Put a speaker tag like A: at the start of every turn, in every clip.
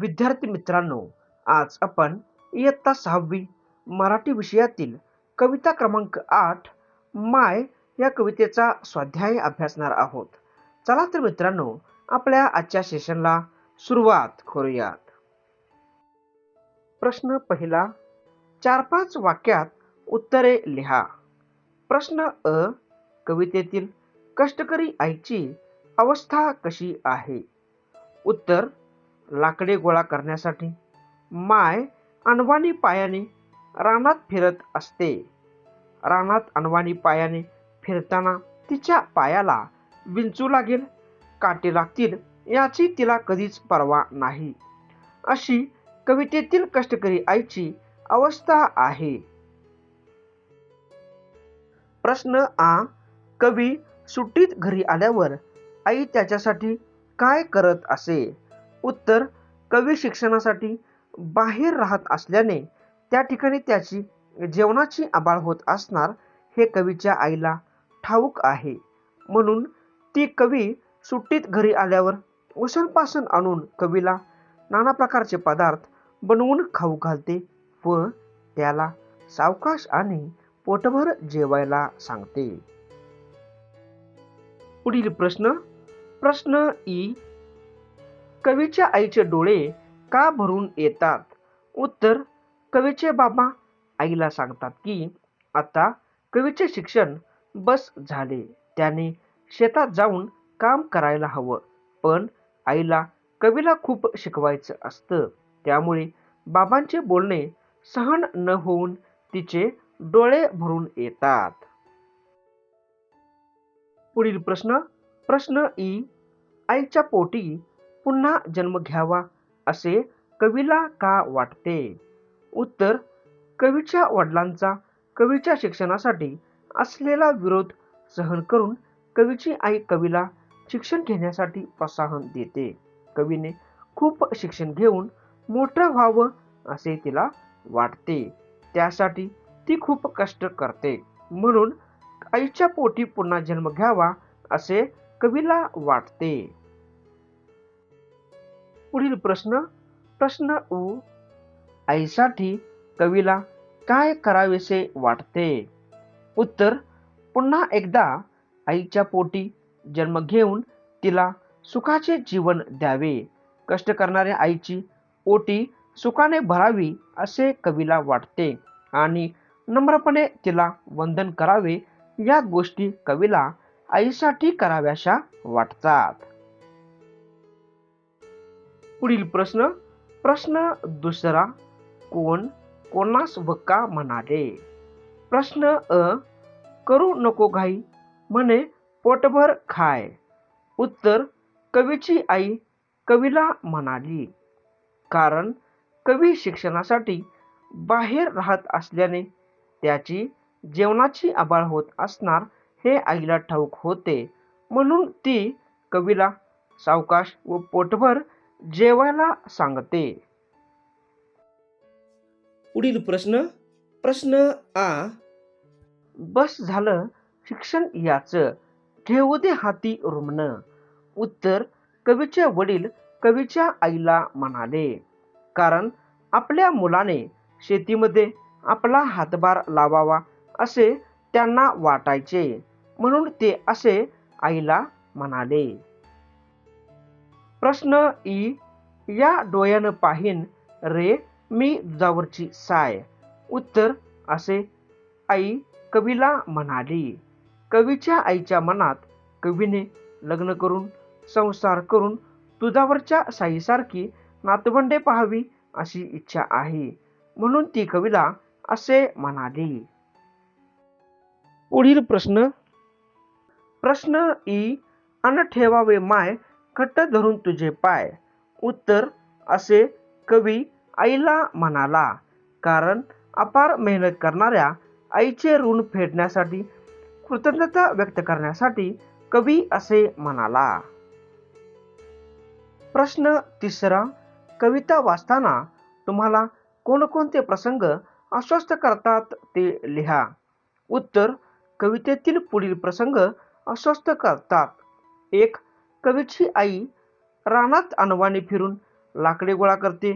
A: विद्यार्थी मित्रांनो आज आपण इयत्ता सहावी मराठी विषयातील कविता क्रमांक आठ माय या कवितेचा स्वाध्याय अभ्यासणार आहोत. चला तर मित्रांनो आपल्या आजच्या सेशनला सुरुवात करूयात. प्रश्न पहिला चार पाच वाक्यात उत्तरे लिहा. प्रश्न अ कवितेतील कष्टकरी आईची अवस्था कशी आहे? उत्तर लाकडे गोळा करण्यासाठी. माय अनवाणी पायाने रानात फिरत असते. रानात अनवाणी पायाने फिरताना तिच्या पायाला विंचू लागेल. काटे लागतील याची तिला कधीच पर्वा नाही. अशी कवितेतील कष्टकरी आईची अवस्था आहे. प्रश्न आ. कवी सुट्टीत घरी आल्यावर आई त्याच्यासाठी काय करत असे? उत्तर कवी शिक्षणासाठी बाहेर राहत असल्याने त्या ठिकाणी त्याची जेवणाची आबाळ होत असणार हे कवीच्या आईला ठाऊक आहे. म्हणून ती कवी सुट्टीत घरी आल्यावर उसणपासून आणून कवीला नाना प्रकारचे पदार्थ बनवून खाऊ घालते व त्याला सावकाश आणि पोटभर जेवायला सांगते. पुढील प्रश्न प्रश्न ई कवीच्या आईचे डोळे का भरून येतात? उत्तर कवीचे बाबा आईला सांगतात की आता कवीचे शिक्षण बस झाले. त्याने शेतात जाऊन काम करायला हवं. पण आईला कवीला खूप शिकवायचं असतं. त्यामुळे बाबांचे बोलणे सहन न होऊन तिचे डोळे भरून येतात. पुढील प्रश्न प्रश्न ई आईच्या पोटी पुन्हा जन्म घ्यावा असे कवीला का वाटते? उत्तर कवीच्या वडिलांचा कवीच्या शिक्षणासाठी असलेला विरोध सहन करून कवीची आई कवीला शिक्षण घेण्यासाठी प्रोत्साहन देते. कवीने खूप शिक्षण घेऊन मोठं व्हावं असे तिला वाटते. त्यासाठी ती खूप कष्ट करते. म्हणून आईच्या पोटी पुन्हा जन्म घ्यावा असे कवीला वाटते. पुढील प्रश्न प्रश्न उ. आईसाठी कवीला काय करावेसे वाटते? उत्तर पुन्हा एकदा आईच्या पोटी जन्म घेऊन तिला सुखाचे जीवन द्यावे. कष्ट करणाऱ्या आईची ओटी सुखाने भरावी असे कवीला वाटते आणि नम्रपणे तिला वंदन करावे या गोष्टी कवीला आईसाठी कराव्याशा वाटतात. पुढील प्रश्न प्रश्न दुसरा कोण कोणास वक्का म्हणाले? प्रश्न अ करू नको घाई म्हणे पोटभर खाय. उत्तर कवीची आई कवीला म्हणाली. कारण कवी शिक्षणासाठी बाहेर राहत असल्याने त्याची जेवणाची आबाळ होत असणार हे आईला ठाऊक होते. म्हणून ती कवीला सावकाश व पोटभर जेवायला सांगते. पुढील प्रश्न प्रश्न आ. बस झालं शिक्षण याच. घेऊ दे हाती रुमण. उत्तर कवीचे वडील कवीच्या आईला म्हणाले. कारण आपल्या मुलाने शेतीमध्ये आपला हातभार लावावा असे त्यांना वाटायचे. म्हणून ते असे आईला म्हणाले. प्रश्न ई या डोळ्यानं पाहीन रे मी दुधावरची साय. उत्तर असे आई कवीला म्हणाली. कवीच्या आईच्या मनात कवीने लग्न करून संसार करून तुझावरच्या साईसारखी नातवंडे पाहावी अशी इच्छा आहे. म्हणून ती कवीला असे म्हणाली. पुढील प्रश्न. प्रश्न ई अन ठेवावे माय घट्ट धरून तुझे पाय. उत्तर असे कवी आईला म्हणाला. कारण अपार मेहनत करणाऱ्या आईचे ऋण फेडण्यासाठी कृतज्ञता व्यक्त करण्यासाठी कवी असे म्हणाला. प्रश्न तिसरा कविता वाचताना तुम्हाला कोणकोणते प्रसंग अस्वस्थ करतात ते लिहा. उत्तर कवितेतील पुढील प्रसंग अस्वस्थ करतात. एक कवीची आई रानात अनवाणी फिरून लाकडे गोळा करते.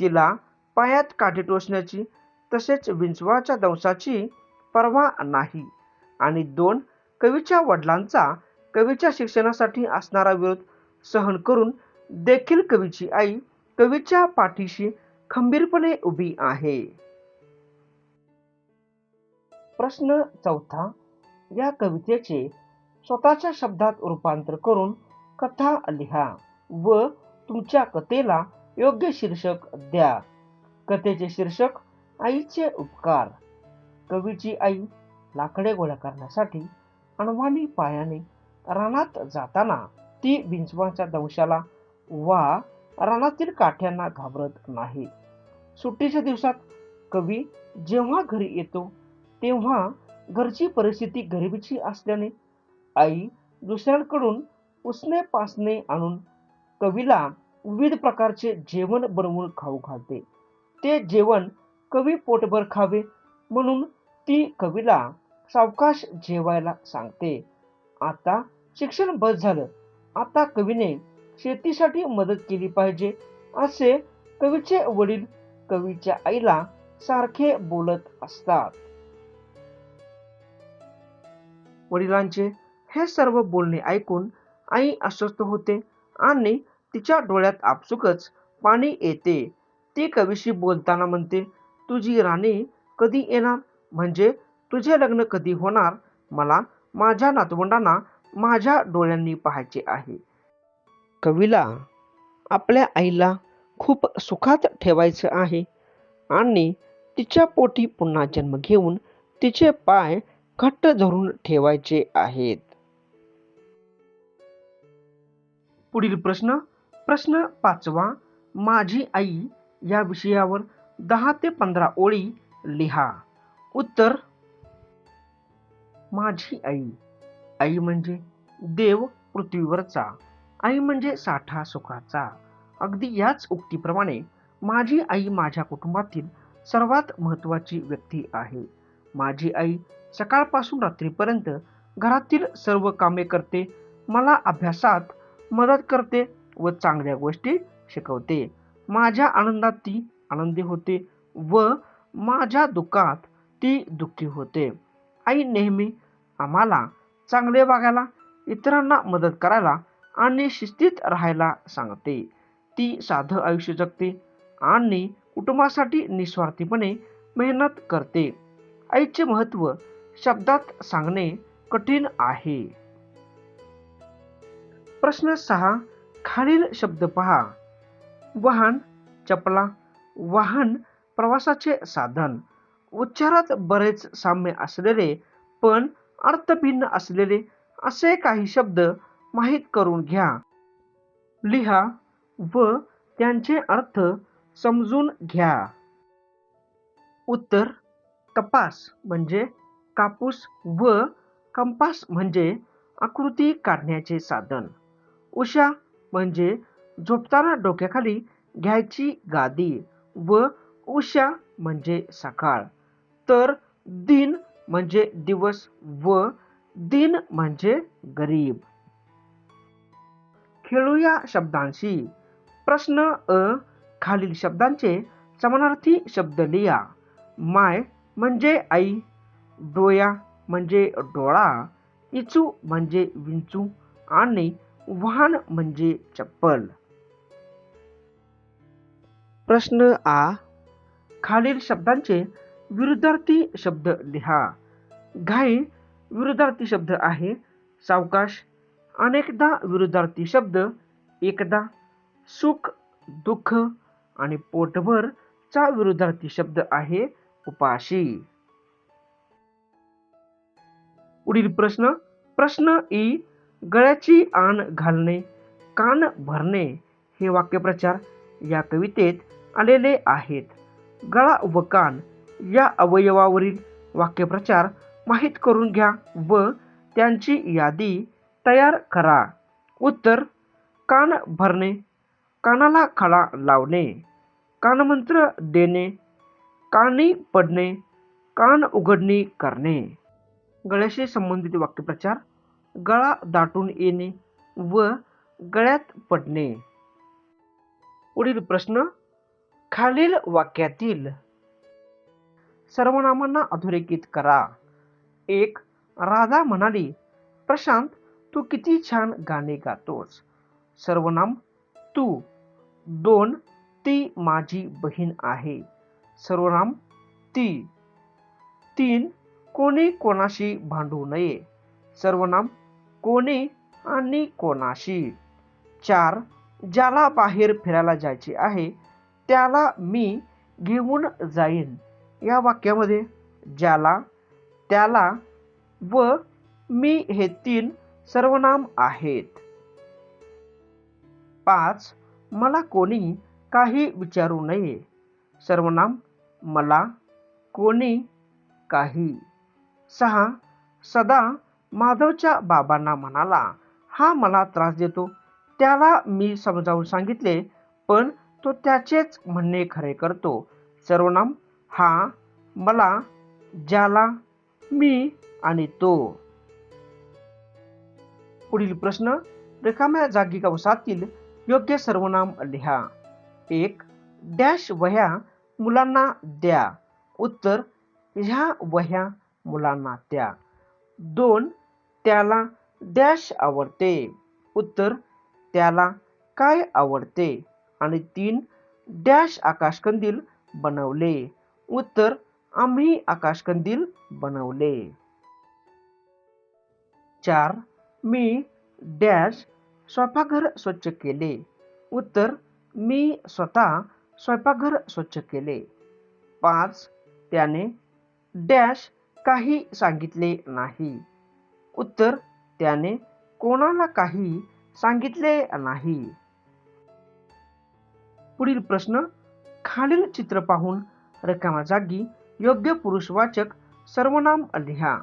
A: तिला पायात काठी टोचण्याची तसेच विंचवाच्या दंशाची पर्वा नाही. आणि दोन कवीच्या वडिलांचा कवीच्या शिक्षणासाठी असणारा विरोध सहन करून देखील कवीची आई कवीच्या पाठीशी खंबीरपणे उभी आहे. प्रश्न चौथा या कवितेचे स्वतःच्या शब्दात रूपांतर करून कथा लिहा व तुमच्या कथेला योग्य शीर्षक द्या. कथेचे शीर्षक आईचे उपकार. कवीची आई लाकडे गोळा करण्यासाठी अणवानी पायाने रानात जाताना ती विंचवाच्या दंशाला वा रानातील काठ्यांना घाबरत नाही. सुट्टीच्या दिवसात कवी जेव्हा घरी येतो तेव्हा घरची परिस्थिती गरिबीची असल्याने आई दुसऱ्यांकडून उसने पासने आणून कवीला विविध प्रकारचे जेवण बनवून खाऊ घालते. ते जेवण कवी पोटभर खावे म्हणून ती कवीला सावकाश जेवायला सांगते. आता शिक्षण बस झालं. आता कवीने शेतीसाठी मदत केली पाहिजे असे कवीचे वडील कवीच्या आईला सारखे बोलत असतात. वडिलांचे हे सर्व बोलणे ऐकून आई अस्वस्थ होते आणि तिच्या डोळ्यात आपसुकच पाणी येते. ती कवीशी बोलताना म्हणते तुझी राणी कधी येणार? म्हणजे तुझे लग्न कधी होणार? मला माझ्या नातवंडांना माझ्या डोळ्यांनी पाहायचे आहे. कवीला आपल्या आईला खूप सुखात ठेवायचं आहे आणि तिच्या पोटी पुन्हा जन्म घेऊन तिचे पाय घट्ट धरून ठेवायचे आहेत. पुढील प्रश्न प्रश्न पाचवा माझी आई या विषयावर दहा ते पंधरा ओळी लिहा. उत्तर माझी आई. आई म्हणजे देव पृथ्वीवरचा आई म्हणजे साठा सुखाचा. अगदी याच उक्तीप्रमाणे माझी आई माझ्या कुटुंबातील सर्वात महत्वाची व्यक्ती आहे. माझी आई सकाळपासून रात्रीपर्यंत घरातील सर्व कामे करते. मला अभ्यासात मदत करते व चांगल्या गोष्टी शिकवते. माझ्या आनंदात ती आनंदी होते व माझ्या दुःखात ती दुःखी होते. आई नेहमी आम्हाला चांगले वागायला इतरांना मदत करायला आणि शिस्तीत राहायला सांगते. ती साधं आयुष्य जगते आणि कुटुंबासाठी निस्वार्थीपणे मेहनत करते. आईचे महत्त्व शब्दात सांगणे कठीण आहे. प्रश्न सहा खालील शब्द पहा. वाहन चपला वाहन प्रवासाचे साधन. उच्चारात बरेच साम्य असलेले पण अर्थभिन्न असलेले असे काही शब्द माहीत करून घ्या. लिहा व त्यांचे अर्थ समजून घ्या. उत्तर कपास म्हणजे कापूस व कंपास म्हणजे आकृती काढण्याचे साधन. उषा म्हणजे झोपताना डोक्याखाली घ्यायची गादी व उषा म्हणजे सकाळ. तर दिन म्हणजे दिवस व दिन म्हणजे गरीब. खेळूया शब्दांशी. प्रश्न अ खालील शब्दांचे समानार्थी शब्द लिहा. माय म्हणजे आई डोया म्हणजे डोळा इचू म्हणजे विंचू आणि वाहन म्हणजे चप्पल. प्रश्न आ. खालील शब्दांचे विरुद्धार्थी शब्द लिहा. घाई विरुद्धार्थी शब्द आहे. सावकाश अनेकदा विरुद्धार्थी शब्द एकदा सुख दुःख आणि पोटभर चा विरुद्धार्थी शब्द आहे उपाशी. पुढील प्रश्न प्रश्न ई. गळ्याची आण घालणे कान भरणे हे वाक्यप्रचार या कवितेत आलेले आहेत. गळा व कान या अवयवावरील वाक्यप्रचार माहीत करून घ्या व त्यांची यादी तयार करा. उत्तर कान भरणे कानाला खळा लावणे कानमंत्र देणे कानी पडणे कान उघडणी करणे. गळ्याशी संबंधित वाक्यप्रचार गळा दाटून येणे व गळ्यात पडणे. पुढील प्रश्न खालील वाक्यातील सर्वनामांना अधोरेखित करा. एक राधा म्हणाली प्रशांत तू किती छान गाणे गातोस. सर्वनाम तू. दोन ती माझी बहीण आहे. सर्वनाम ती. तीन कोणी कोणाशी भांडू नये. सर्वनाम कोणी आणि कोणाशी. चार ज्याला बाहेर फिरायला जायचे आहे त्याला मी घेऊन जाईन. या वाक्यामध्ये ज्याला त्याला व मी हे तीन सर्वनाम आहेत. पाच मला कोणी काही विचारू नये. सर्वनाम मला कोणी काही. सहा सदा माधवच्या बाबांना म्हणाला हा मला त्रास देतो. त्याला मी समजावून सांगितले पण तो त्याचेच म्हणणे खरे करतो. सर्वनाम हा मला ज्याला मी आणि तो. पुढील प्रश्न रिकाम्या जागी कंसातील योग्य सर्वनाम लिहा. एक डॅश वह्या मुलांना द्या. उत्तर ह्या वह्या मुलांना द्या. दोन त्याला डॅश आवडते. उत्तर त्याला काय आवडते? आणि तीन डॅश आकाशकंदील बनवले. उत्तर आम्ही आकाशकंदील बनवले. चार मी डॅश स्वयंपाकघर स्वच्छ केले. उत्तर मी स्वतः स्वयंपाकघर स्वच्छ केले. पाच त्याने डॅश काही सांगितले नाही. उत्तर त्याने कोणाला काही सांगितले नाही. पुढील प्रश्न खालील चित्र पाहून रकामा जागी योग्य पुरुषवाचक सर्वनाम लिहा.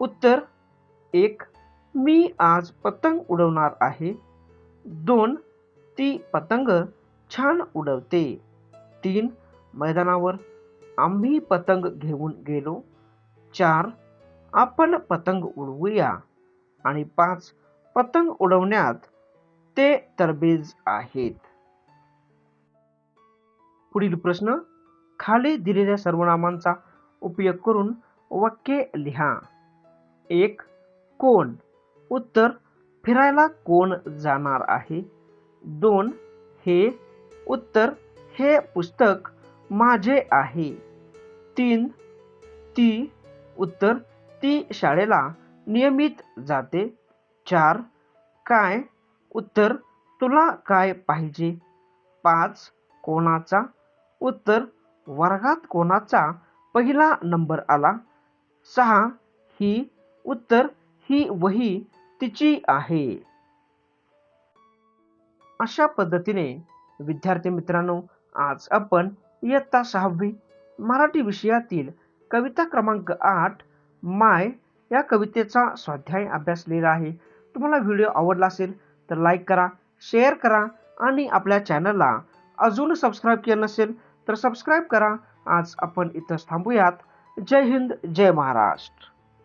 A: उत्तर एक मी आज पतंग उडवणार आहे. दोन ती पतंग छान उडवते. तीन मैदानावर आम्ही पतंग घेऊन गेलो. चार आपण पतंग उडवूया. आणि पाच पतंग उडवण्यात ते तरबेज आहेत. पुढील प्रश्न खाली दिलेल्या सर्वनामांचा उपयोग करून वाक्य लिहा. एक कोण? उत्तर फिरायला कोण जाणार आहे? दोन हे उत्तर हे पुस्तक माझे आहे. तीन ती उत्तर ती शाळेला नियमित जाते. चार काय? उत्तर तुला काय पाहिजे? पाच कोणाचा? उत्तर वर्गात कोणाचा पहिला नंबर आला? सहा ही उत्तर ही वही तिची आहे. अशा पद्धतीने विद्यार्थी मित्रांनो आज आपण इयत्ता सहावी मराठी विषयातील कविता क्रमांक आठ माय या कवितेचा स्वाध्याय अभ्यासलेला आहे. तुम्हाला व्हिडिओ आवडला असेल तर लाईक करा शेअर करा आणि आपल्या चॅनलला अजून सबस्क्राईब केलं नसेल तर सबस्क्राईब करा. आज आपण इथंच थांबूयात. जय हिंद जय महाराष्ट्र.